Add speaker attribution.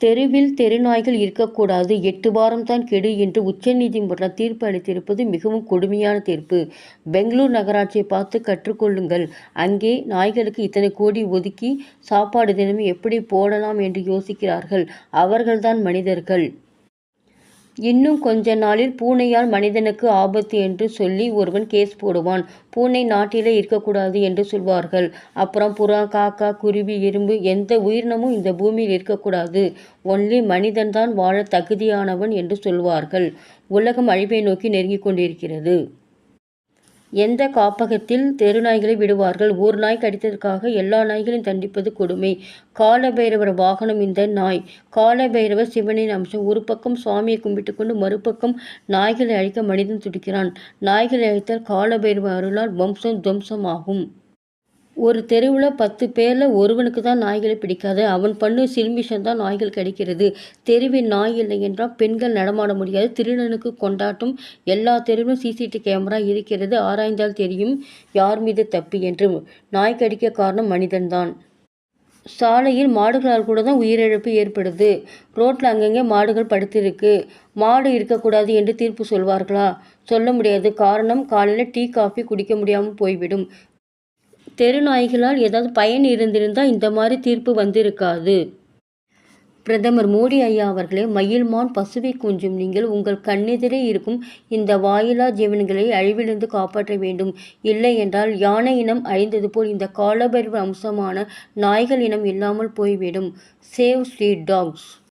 Speaker 1: தெருவில் தெருநாய்கள் இருக்கக்கூடாது எட்டு வாரம்தான் கெடு என்று உச்சநீதிமன்றம் தீர்ப்பு அளித்திருப்பது மிகவும் கொடுமையான தீர்ப்பு. பெங்களூர் நகராட்சியை பார்த்து கற்றுக்கொள்ளுங்கள். அங்கே நாய்களுக்கு இத்தனை கோடி ஒதுக்கி சாப்பாடு தினமும் எப்படி போடலாம் என்று யோசிக்கிறார்கள். அவர்கள்தான் மனிதர்கள். இன்னும் கொஞ்ச நாளில் பூனையால் மனிதனுக்கு ஆபத்து என்று சொல்லி ஒருவன் கேஸ் போடுவான். பூனை நாட்டிலே இருக்கக்கூடாது என்று சொல்வார்கள். அப்புறம் புறா காக்கா குருவி எறும்பு எந்த உயிரினமும் இந்த பூமியில் இருக்கக்கூடாது. ஒன்லி மனிதன்தான் வாழ தகுதியானவன் என்று சொல்வார்கள். உலகம் அழிவை நோக்கி நெருங்கிக் கொண்டிருக்கிறது. எந்த காப்பகத்தில் தெருநாய்களை விடுவார்கள். ஒரு நாய் கடித்ததற்காக எல்லா நாய்களையும் தண்டிப்பது கொடுமை. காலபைரவர் வாகனம் இந்த நாய். காலபைரவர் சிவனின் அம்சம். ஒரு பக்கம் சுவாமியை கும்பிட்டுக் கொண்டு மறுபக்கம் நாய்களை அழிக்க மனிதன் துடிக்கிறான். நாய்களை அழித்தால் காலபைரவர் அருளால் வம்சம் துவம்சமாகும் ஒரு தெருவில் பத்து பேரில் ஒருவனுக்கு தான் நாய்களை பிடிக்காது. அவன் பண்ணும் சில்மிஷன் தான் நாய்கள் கடிக்கிறது. தெருவில் நாய் இல்லை என்றால் பெண்கள் நடமாட முடியாது. திருடனுக்கு கொண்டாட்டம் எல்லா தெருவிலும் சிசிடிவி கேமரா இருக்கிறது. ஆராய்ந்தால் தெரியும் யார் மீது தப்பு என்று. நாய் கடிக்க காரணம் மனிதன்தான். சாலையில் மாடுகளால் கூட தான் உயிரிழப்பு ஏற்படுது. ரோட்டில் அங்கங்கே மாடுகள் படுத்திருக்கு. மாடு இருக்கக்கூடாது என்று தீர்ப்பு சொல்வார்களா? சொல்ல முடியாது. காரணம் காலையில் டீ காஃபி குடிக்க முடியாமல் போய்விடும். தெருநாய்களால் ஏதாவது பயன் இருந்திருந்தால் இந்த மாதிரி தீர்ப்பு வந்திருக்காது. பிரதமர் மோடி ஐயா அவர்களே மயில்மான் பசுவை கொஞ்சும் நீங்கள் உங்கள் கண்ணெதிரே இருக்கும் இந்த வாயிலா ஜீவன்களை அழிவிலிருந்து காப்பாற்ற வேண்டும். இல்லை என்றால் யானை இனம் அழிந்தது போல் இந்த காலபரிவு அம்சமான நாய்கள் இனம் இல்லாமல் போய்விடும். Save street dogs.